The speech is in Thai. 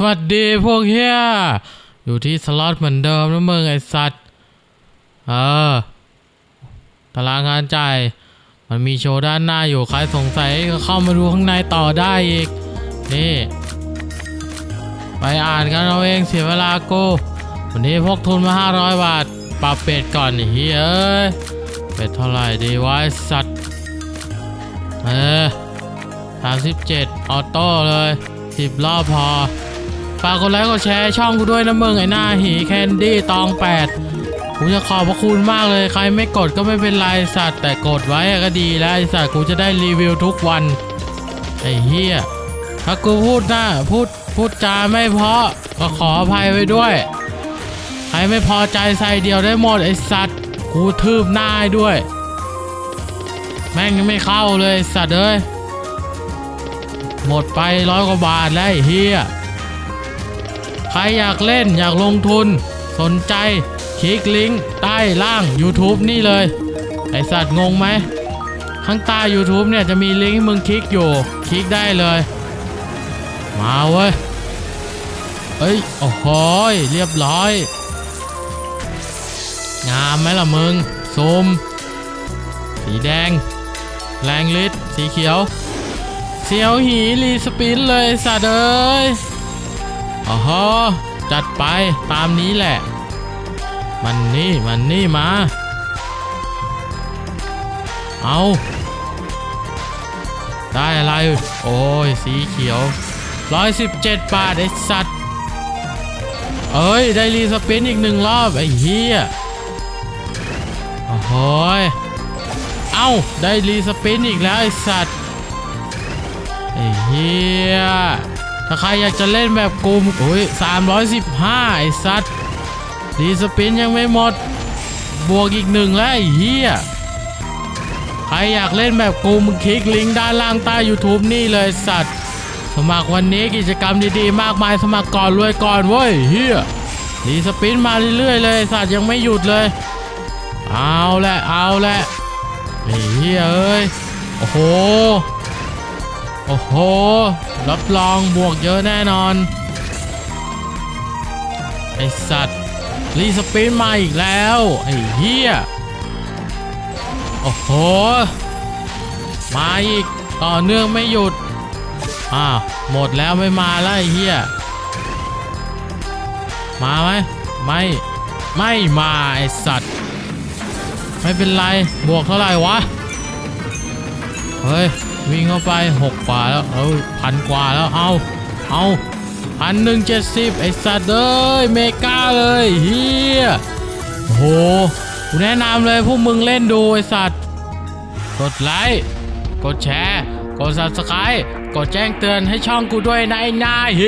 สวัสดีพวกเฮียอยู่ที่สล็อตเหมือนเดิมนะมึงไอสัตว์ เออ ตารางงานจ่ายมันมีโชว์ด้านหน้าอยู่ใครสงสัยก็เข้ามาดูข้างในต่อได้อีก นี่ ไปอ่านกันเอาเองเสียเวลากูวันนี้พกทุนมา 500 บาท ปรับเป็ดก่อนเฮ้ยเอ้ยเป็ดเท่าไหร่ดีวะสัตว์ เออสามสิบเจ็ดออโต้เลยสิบรอบพอ ฝากกดไลค์กดแชร์ช่องกูด้วยนะมึงไอ้หน้าหีแคนดี้ตองแปดกูจะขอบพระคุณมากเลยใครไม่กดก็ไม่เป็นไรสัตว์ แต่กดไว้ก็ดีแล้วไอ้สัตว์กูจะได้รีวิวทุกวันไอ้เฮียถ้ากูพูดหน้าพูดพูดจาไม่เพาะก็ขออภัยไว้ด้วยใครไม่พอใจใส่เดียวได้หมดไอ้สัตว์กูทืบหน้าด้วย แม่งยังไม่เข้าเลยสัตว์เอ้ยหมดไปร้อยกว่าบาทแล้วไอ้เฮีย ใครอยากเล่นอยากลงทุน สนใจ คลิกลิงก์ใต้ล่าง YouTube นี่เลย ไอสัตว์งงไหมข้างใต้ YouTube เนี่ยจะมีลิงก์ให้มึงคลิกอยู่ คลิกได้เลย มาเว้ย เอ้ย โอ้โหเรียบร้อย งามไหมล่ะมึงซูมสีแดง แรงฤทธิ์สีเขียวเสียวหีรีสปินเลยสัตว์เอ้ย อ๋อฮะจัดไปตามนี้แหละ มันนี่มันนี่มา เอาได้อะไร โอ้ย สีเขียว 117 บาทไอสัตว์ เอ้ย ได้รีสปินอีกหนึ่งรอบ ไอ้เหี้ยโอ้โหยเอ้า ได้รีสปินอีกแล้ว ไอสัตว์ ไอ้เฮีย ถ้าใครอยากจะเล่นแบบกูมโอ้ย315 ไอ้สัตว์รีสปินยังไม่หมด บวกอีกหนึ่งแล้วไอ้เฮียใครอยากเล่นแบบกูมึงคลิกลิงก์ด้านล่างใต้ YouTube นี่เลยสัตว์ สมัครวันนี้กิจกรรมดีๆ มากมายสมัครก่อนรวยก่อนเว้ยเฮียรีสปินมาเรื่อยๆเลยสัตว์ยังไม่หยุดเลย เอาแหละเอาแหละไอ้เฮียเอ้ย โอ้โห โอ้โห รับรองบวกเยอะแน่นอน ไอสัตว์ รีสปินมาอีกแล้ว ไอ้เหี้ย โอ้โห มาอีก ต่อเนื่องไม่หยุด อ้าว หมดแล้วไม่มาแล้วไอ้เหี้ย มาไหม ไม่ ไม่มาไอสัตว์ ไม่เป็นไร บวกเท่าไหร่วะ เฮ้ย วิ่งเข้าไปหกกว่าแล้วเออพันกว่าแล้วเอาเอาพันหนึ่งเจ็ดสิบไอสัตว์เอ้ยเมกาเลยเฮียโอ้โหกูแนะนำเลยพวกมึงเล่นดูไอสัตว์กดไลค์กดแชร์ กด subscribe กดแจ้งเตือนให้ช่องกูด้วยนะไอ้หน้าเฮ